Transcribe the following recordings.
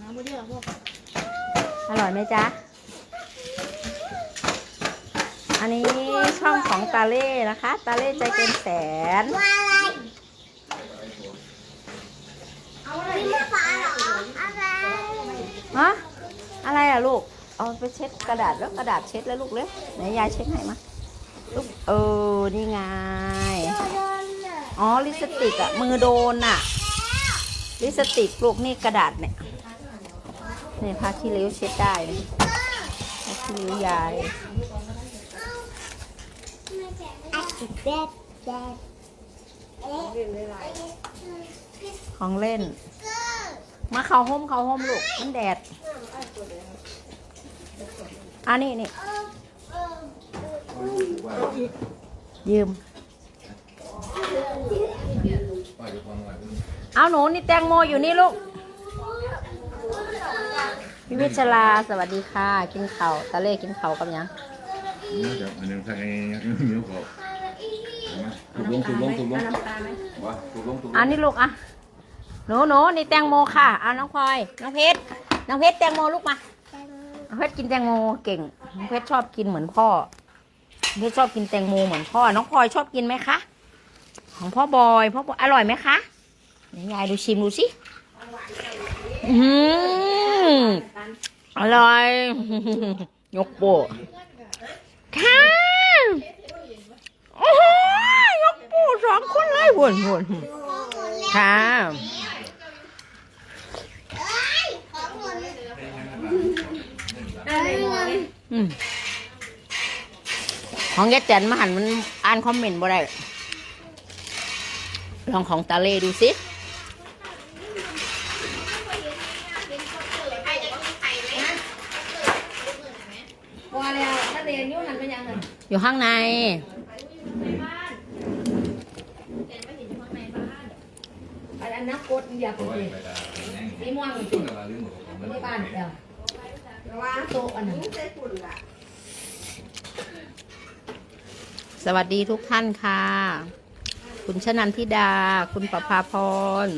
น้ำไม่เยอะพวกอร่อยไหมจ๊ะ อันนี้ช่องของตาเล่นะคะ ตาเล่ใจเกินแสนอะไรนี่มะพร้าเหรออะไรฮะอะไรอะลูก เอาไปเช็ดกระดาษแล้วกระดาษเช็ดแล้วลูกเลยไหนยายเช็ดให้มาลูกเออนี่ไง อ๋อ ลิปสติกอะมือโดนอะลิปสติกปลูกนี่กระดาษเนี่ยนี่ผ้าขี้ริ้วเช็ดได้นะผ้าขี้ริ้วยายของเล่น มาเข้าห้มเข้าห้มลูกมันแดดอันนี้นี่ยืม เอาหนูนี่แตงโมอยู่นี่ลูกพี่วิชลาสวัสดีค่ะ กินข้าวตะเล่กินข้าวกับยัง Nhớ anh em thấy nhớ cậu Tụt lông tụt lông tụt lông Wow, tụt lông tụt อันนี้ลูกอะหนูหนูนี่แตงโมค่ะเอาน้องพลอยน้องเพชรน้องเพชรแตงโมลูกมาน้องเพชรกินแตงโมเก่งน้องเพชรชอบกินเหมือนพ่อน้องเพชรชอบกินแตงโมเหมือนพ่อน้องพลอยชอบกินไหมคะ ของพ่อบอยพ่อบอยอร่อยไหมคะยายดูชิมดูสิอืมอร่อยยกโปค่ะโอ้โหยกโปสองคนเลยวนวนค่ะของหมดเลยอืมของยายแตนมาหันมันอ่านคอมเมนต์บ่ได้ ลองของตาเล่ดูสิว่าแล้วถ้าเรียนยุ่งหันเป็นยังไงอยู่ข้างใน อันนั้นนักกดอยากกินนี่ม่วงจริงที่บ้านเดียวว่าโต๊ะอันนั้นสวัสดีทุกท่านค่ะ คุณชนันทิดา คุณประภาพร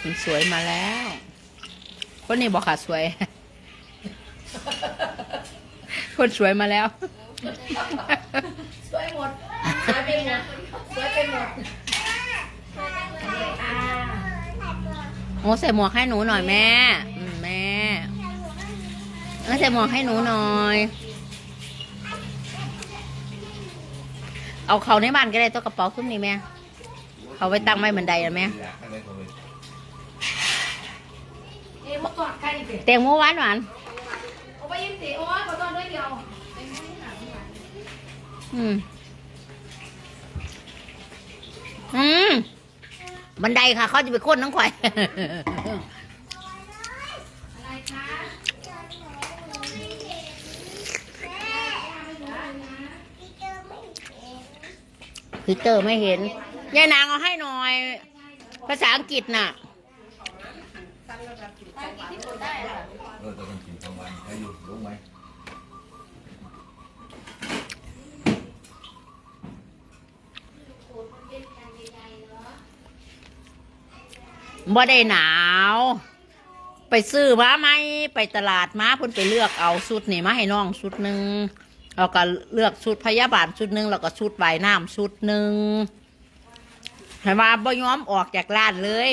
คนสวยมาแล้ว คนนี้บอกค่ะสวย คนสวยมาแล้ว สวยหมดสวยเป็นหมดสวยเป็นหมดอ่าโอ้ใส่หมวกให้หนูหน่อยแม่อืมแม่เออใส่หมวกให้หนูหน่อย เอาเขาในบ้านก็ได้ตัวกระเป๋าซุ้มนี่แม่เขาไว้ตั้งไว้บันไดนะแม่เอ๊ะเมื่อก่อนใครดิแตงโมหวานหวานเอาไปยิ้มสิโอ้ยขอโทษด้วยเดียว อืม อืม บันไดค่ะ เขาจะไปค้นน้องข่อย พีเตอร์ไม่เห็น ยายนางเอาให้หน่อย ภาษาอังกฤษน่ะ Ờ, tao còn chìm trong bàn, thấy dù, đúng mày บ่ได้หนาว ไปซื้อมาไหมไปตลาดมาเพิ่นไปเลือกเอาชุดนี่มาให้น้องชุดหนึ่งแล้วก็เลือกชุดพยาบาลชุดหนึ่งแล้วก็ชุดว่ายน้ำชุดหนึ่งให้มาบ่ยอมออกจากร้านเลย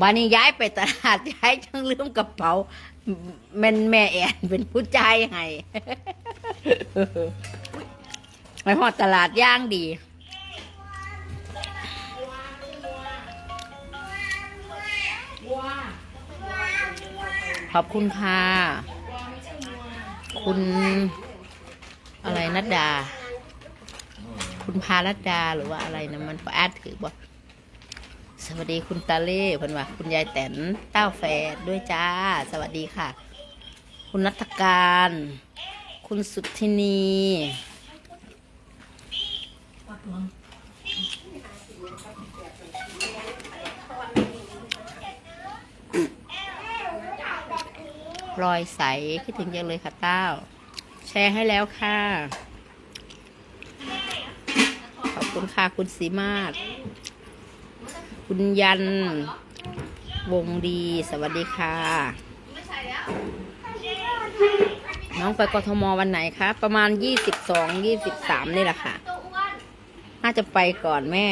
บานี้ย้ายไปตลาดย้ายจังลืมกระเป๋าแม่นแม่แอนเป็นผู้ใจายให้ไปหอดตลาดย่างดี ขอบคุณค่ะ คุณอะไรนัดดา คุณพาลัดดาหรือว่าอะไรนะมันแอดถือบอกสวัสดีคุณตาเล่เพื่อนว่าคุณยายแตนเต้าแฝดด้วยจ้า สวัสดีค่ะ คุณนัทการ คุณสุทธินี ลอยใสคิดถึงจังเลยค่ะเต้า แชร์ให้แล้วค่ะ ขอบคุณค่ะคุณสีมาศคุณยัน วงดีสวัสดีค่ะ น้องไปกทมวันไหนคะ ประมาณยี่สิบสองยี่สิบสามนี่แหละค่ะ น่าจะไปก่อนแม่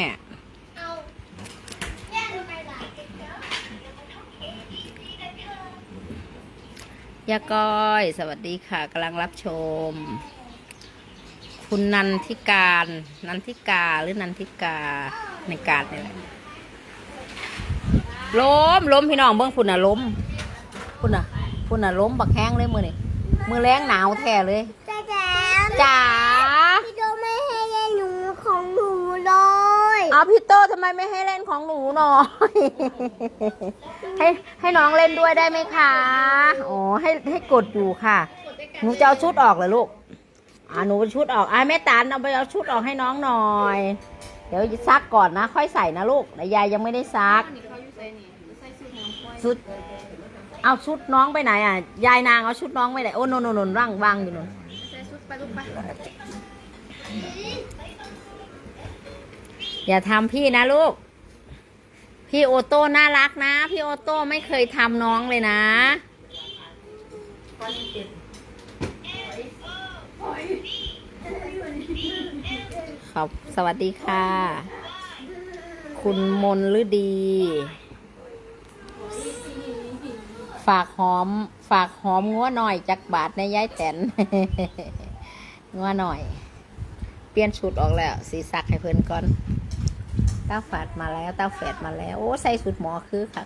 ยาก้อย สวัสดีค่ะกำลังรับชม คุณนันทิการ นันทิกาหรือนันทิกาในการนี่แหละล้มล้มพี่น้องเบิ้งพุ่นน่ะล้มพุ่นน่ะพุ่นน่ะล้มบักแห้งเลยมือนี่มือแรงหนาวแท้เลยจ้า เอาพี่โตทำไมไม่ให้เล่นของหนูหน่อย ให้ให้น้องเล่นด้วยได้ไหมคะอ๋อให้ให้กดอยู่ค่ะหนูจะเอาชุดออกเหรอลูกอ่าหนูเอาชุดออกอ่าแม่ตานเอาไปเอาชุดออกให้น้องหน่อย เดี๋ยวซักก่อนนะ ค่อยใส่นะลูกแต่ยายยังไม่ได้ซักชุดเอาชุดน้องไปไหนอะ ยายนางเอาชุดน้องไปไหนโอ้นนนนร่างวางอยู่นน อย่าทำพี่นะลูก พี่โอโต้น่ารักนะ พี่โอโต้ไม่เคยทำน้องเลยนะครับสวัสดีค่ะ คุณมนฤดี ฝากหอม ฝากหอมงัวหน่อยจากบาทในย้ายแตนงัวหน่อย เปลี่ยนชุดออกแล้ว สีสักให้เพิ่นก่อน ต้าฝาดมาแล้วเต้าแฝดมาแล้ว โอ้ใส่สุดหมอคือค่ะ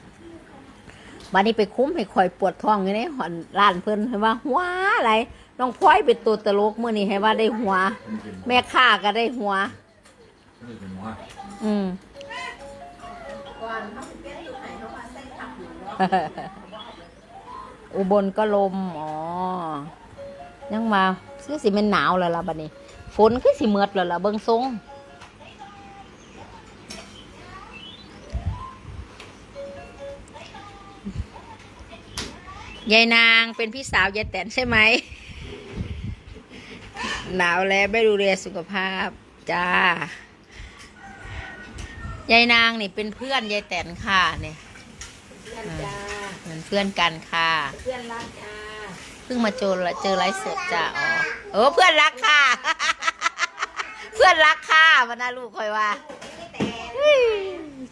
วันนี้ไปคุ้มให้คอยปวดท้องอยู่ในหอนร้านเพิ่นให้ว่าหัวอะไรน้องพลอยเป็นตัวตลกเมื่อนี้ให้ว่าได้หัว แม่ค้าก็ได้หัวนี่เป็นหัว อืมอุบลก็ลม อ๋อ ยังมาคือสิเป็นหนาวแล้วล่ะบัดนี้ ฝนคือสิเมือดแล้วล่ะเบิ่งทรง ยายนางเป็นพี่สาวยายแตนใช่ไหม หนาวแล้วไม่ดูแลสุขภาพ จ้ายายนางนี่เป็นเพื่อนยายแตนค่ะเนี่ยจ้าเหมือนเพื่อนกันค่ะ เพื่อนรักจ้าเพิ่งมาเจอเจอไลฟ์สดจ้ะอ๋อเออเพื่อนรักค่ะ เพื่อนรักค่ะวันน่าลูกคอยว่า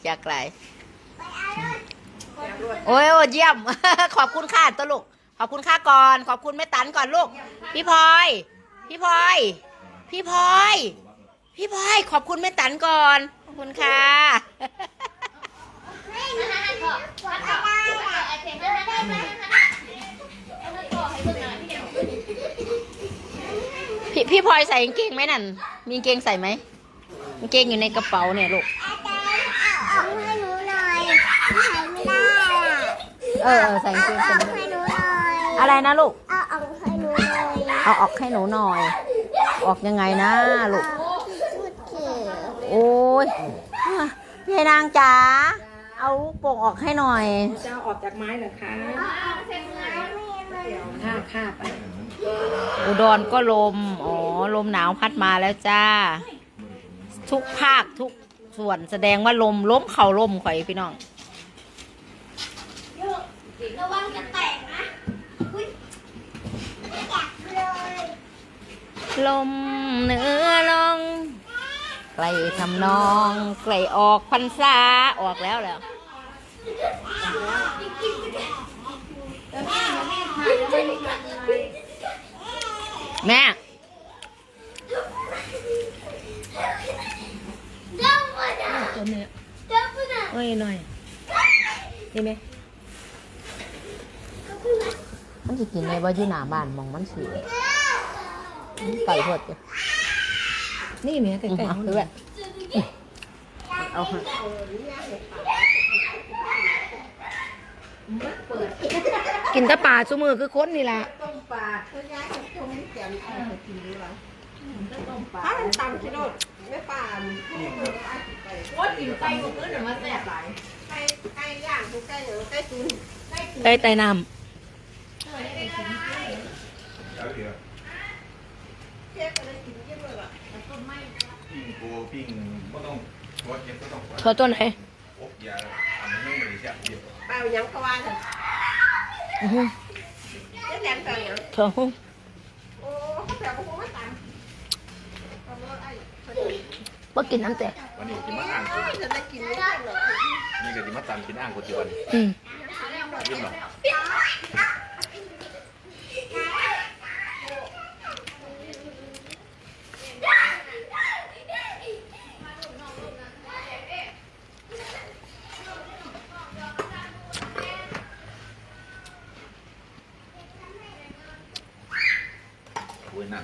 จากไร โอ้ยโอ้ยเยี่ยม ขอบคุณค่ะตวลูก ขอบคุณค่ะก่อน ขอบคุณแม่ตันก่อนลูก พี่พลอย พี่พลอย พี่พลอย พี่พลอยขอบคุณแม่ตันก่อน ขอบคุณค่ะ พี่พี่พลอยใส่กางเกงไหมนั่น มีกางเกงใส่ไหมกางเกงอยู่ในกระเป๋าเนี่ยลูก เอาให้หนูหน่อยใส่ไม่ได้อะ เออเออใส่กางเกงเอาใส่ให้หนูหน่อยอะไรนะลูก เอาเอาให้หนูหน่อยเอาออกให้หนูหน่อย ออกยังไงนะลูกพูดเขียวโอ้ยพี่นางจ๋า เอาลูกโป่งออกให้หน่อย จะเอาออกจากไม้เหรอคะค่ะค่ะไปอุดรก็ลม อ๋อ ลมหนาวพัดมาแล้วจ้า ทุกภาคทุกส่วนแสดงว่าลมล้มเข่าลมข่อยพี่น้อง ระวังจะแตกนะอุ้ยแตกเลย ลมเหนือลงไกลทำนองไกลออกพรรษาออกแล้วแล้วแม่เจ้าปะนะตัวเนี้ยเจ้าปะนะเอ้ยหน่อยนี่ไหมมันจะกินในว่าอยู่หน้าบ้านมองมันสี ไก่หดจ้ะนี่แม่ใกล้ๆเอาเขาคือแบบเอาค่ะกินแตะป่าชูมือคือค้นนี่แหละถ้ามันตำชิโนดไม่ปานว่ากินไก่ก็คือเดี๋ยวมาแสบหลายไก่ไก่ย่างทุกไก่เดี๋ยวไก่ตุนไก่ไต่น้เอาเดี๋ยวเค้กอะไรกินเยอะเลยล่ะ ปิ้งปูปิ้งไม่ต้องวัดเย็นก็ต้องเธอตัวไหนอบยาทำให้ไม่ได้จับเดียวเปล่ายังก็ว่ากันอื้อหือเจ๊แดงเปล่ายังเธอหูโอ้เขาแปลว่าคงไม่ตามทำรถไอ้เขาบ่กินน้ำแตกวันนี้กินมาอ่างจะได้กินไม่ได้หรอกนี่ก็กินมาตามกินอ่างคนเดียววันอืมยิ้มหรอ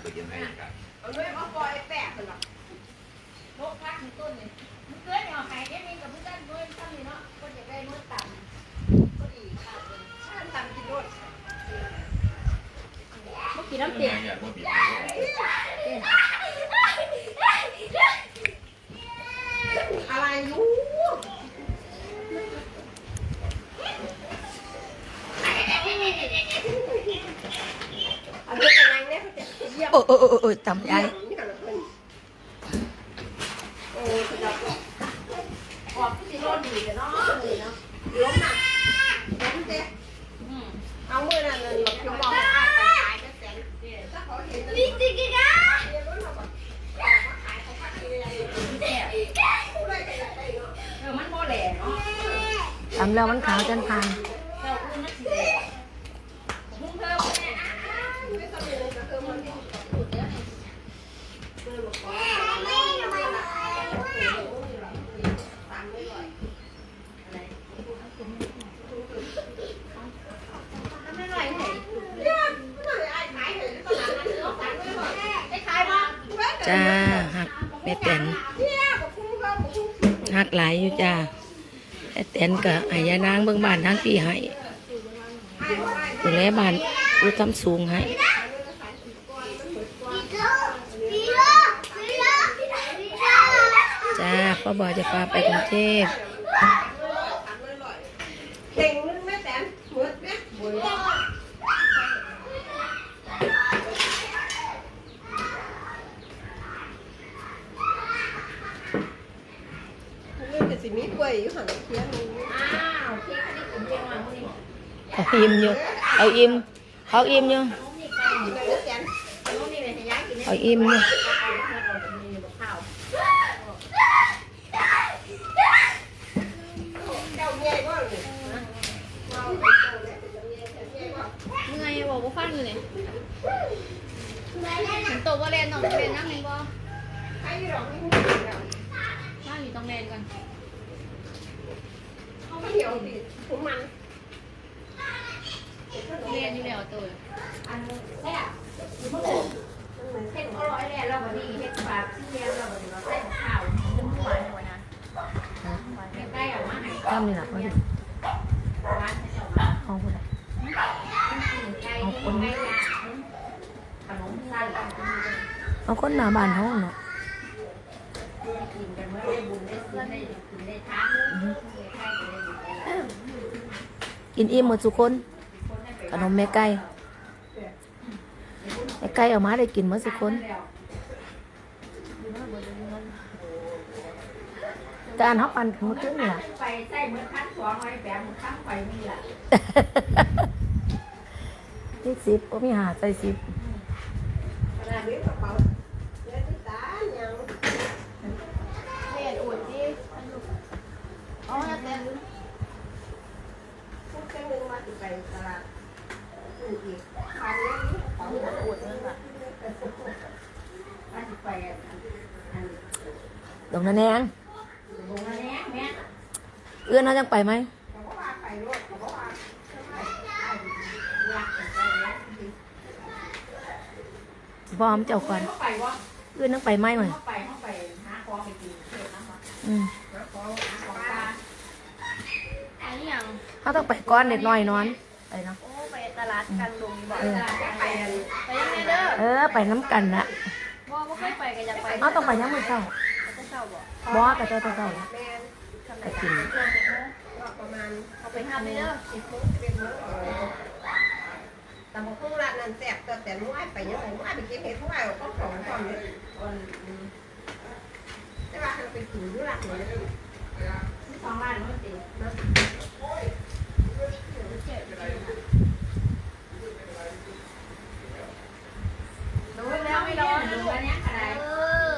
คุยน้ำไปกินให้กันเอาด้วยมาปล่อยแปะกันหรอกโลกพักมีต้นนี่มันเกิดเอาไข่ได้มีกับเพื่อนด้วยซ้ำนี่เนาะก็จะได้มื่อต่ำก็ดีค่ะถ้าทำกินรถเมื่อกี้น้ำเด็เต็กมอยากมาบีบอะไรอยู่อันนี้เป็นยัง โอ้โอ้โอ้โอ้ตำยายโอ้สะดอกออกที่โดนดีกันเนาะเลยเนาะล้มหนักล้มเจ๊เอามือนั่นเลยหลบจมองขายไปขายก็แสนถ้าเขาเห็นมีสิกินะเรียนรู้หรอกว่าขายเขาขายอะไรเออมันโมแหล่เนะตำแล้วมันขาวจนพาน เจ้าอื่นมันสิแหล่มึงเพิ่มแม่ ไม่ต้องเรียนก็คือมันที่สุดแล้วเออบอกว่าไม่ทำไมล่ะตามไม่ไหว ไม่หน่อยเห็น เนี่ยไม่ไอ้ขายเห็นตลาดนั้นเอาตังค์ไม่ไหว ได้ขายบ้าง จ้าหักแม่แตนหักหลายอยู่จ้าแม่แตนก็ให้ยานางเบิ่งบ้านทางพี่ให้ดูแลบ้านดูทำสูงให้จ้าพ่อบอจะพาไปกรุงเทพ เก่งนึงแม่แตนหมดไหมหมดเรื่องจะสิมีกล้วยอยู่หันเคียงนึง อ้าวเค้กอันนี้ผมเรียนมาเมื่อนี้ เอาอิ่มอยู่เอาอิ่มเขาอิ่มอยู่แม่แตนลูกนี่เลยให้ย้า ออกมาให้ข้ามนี่นะเขาดิร้านให้เจ้ามาห้องพูดอะไก่คนขนมสั้นเอาคนหน้าบ้านห้องเนาะกินกันเนาะกินอิ่มหมดทุกคนขนมแม่ไก่แม่ไก่เอามาได้กินหมดทุกคน การเขาปั่นถึงตึ้งนี่ล่ะไปใส่มือคั้นสองไว้แปะมือคั้นไปนี่แหละนี่สิบก็มีหาใส่สิบขนาดนี้กระเป๋าเล่นที่ตาอย่างเรียนอวดดิอ๋อแล้วแต่พวกเครื่องนึงมาติดไปตลาดอื่นอีกทานนี้กระเป๋าหนักอวดนั่นแหละถ้าสิไปอะอันดอกนาแนงลงมาแน่แม่ เอื้อนเขาจังไปไหมเขาก็ว่าไปรถเขาก็ว่ารักกันไปแล้วพร้อมเจ้าก่อนเข้าไปวะเอื้อนต้องไปไหมหน่อยเข้าไปเข้าไปหาของไปกินเทศนะคะอืมหาของหาของปลาอันนี้ยังเขาต้องไปก้อนเด็กน้อยนอนไปเนาะโอ้ไปตลาดกันลงบอกเออตลาดกันไปไปยังไงเด้อเออไปน้ำกันละว่าไม่เคยไปกันอยากไปเขาต้องไปยังมือเช้าจะเศร้าบ่บอสกับเจ้าเจ้า เจ้าแมนก็กินก็ประมาณเอาไปทำไปเด้อสิบโมงสิบเอ็ดโมงแต่บอกพุ่งร้านนั้นแซ่บแต่แต่นุ่ยไปยังไงนุ่ยไปกินเห็ดนุ่ยก็ของความเนี่ยแต่ว่าเราไปกินอยู่ร้านนี้สองล้านมันติดูแล้วไม่ร้อนดูอันเนี้ยอะไรเออ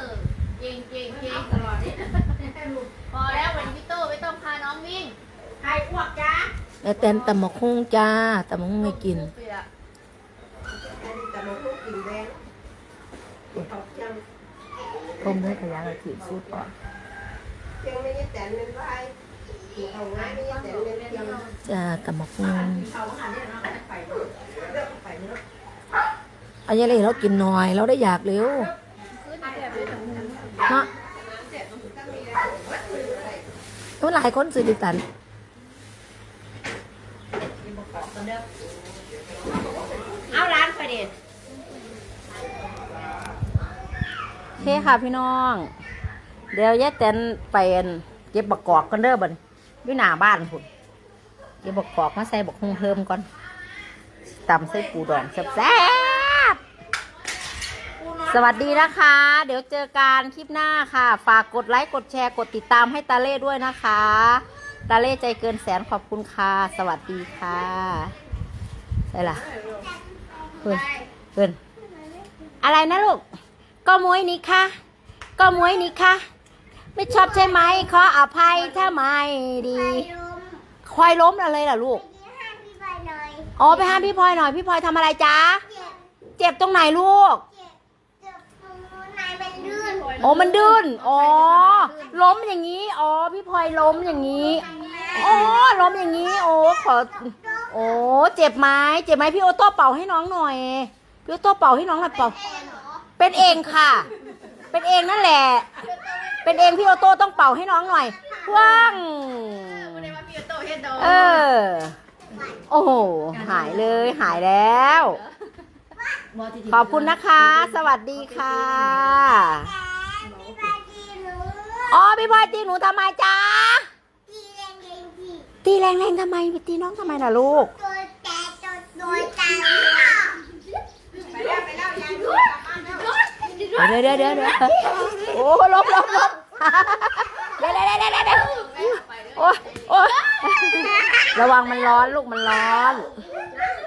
เก่งเก่งเก่งตลอดนี่พอแล้ววันนี้พี่โตไม่ต้องพาน้องวิ่งใครอ้วกจ้าแล้วแตนตำมะคุ้งจ้าตำมะคุ้งไม่กินเปียกแต่บอกพุ่งกินแดงเขาเชียงต้มด้วยขยะกระถิ่นสูตรก่อนเชียงไม่ใช่แต่เงินไว้เอาง่ายไม่ใช่แต่เงินเชียงจ้าตำมะคุ้งเขาหันเนี่ยเนาะไปเลือกไปเนาะอันนี้เลยเรากินหน่อย เราได้อยากเร็วขึ้นแบบไม่ถึงเนาะ เสร็จมันก็มีอะไรวัดมืออะไร เมื่อหลายคนซื้อดิตันเอาร้านไปเด็ดโอเคค่ะพี่น้อง เดี๋ยวยายแตนไปอั่นเก็บบักกอกกันเด้อบัดนี้อยู่หน้าบ้านพุ่นเก็บบักกอกมาใส่บักฮุงเพิ่มก่อนตำใส่ปูดองแซ่บๆ สวัสดีนะคะ เดี๋ยวเจอกันคลิปหน้าค่ะ ฝากกดไลค์ กดแชร์ กดติดตามให้ตาเล่ด้วยนะคะ ตาเล่ใจเกินแสนขอบคุณค่ะ สวัสดีค่ะใช่ล่ะเพื่อนเพื่อนอะไรนะลูก ก็มวยนี่ค่ะ ก็มวยนี่ค่ะ ไม่ชอบใช่ไหม ขออภัยถ้าไม่ดี ควายล้มอะไรล่ะลูกอ๋อไปห้ามพี่พลอยหน่อย พี่พลอยทำอะไรจ๊ะ เจ็บตรงไหนลูก โอ้มันดื้นอ๋อ ล้มอย่างนี้ อ๋อ พี่พลอยล้มอย่างนี้อ๋อล้มอย่างนี้ โอ้ขอ โอ้เจ็บไหมเจ็บไหมพี่โอโต้เป่าให้น้องหน่อย พี่โอโต้เป่าให้น้องหน่อยเป่า เป็นเองค่ะ เป็นเองนั่นแหละ เป็นเองพี่โอโต้ต้องเป่าให้น้องหน่อยว่างเออ โอ้โห หายเลย หายแล้วขอบคุณนะคะ สวัสดีค่ะ อ๋อพี่พลอยตีหนูทำไมจ๊ะตีแรงๆทำไมไปตีน้องทำไมล่ะลูกเดี๋ยวเดี๋ยวเดี๋ยวเดี๋ยวโอ้ลบลบลบเดี๋ยวเดี๋ยวเดี๋ยวเดี๋ยวเดี๋ยวโอ้โอ้ระวังมันร้อนลูกมันร้อนเ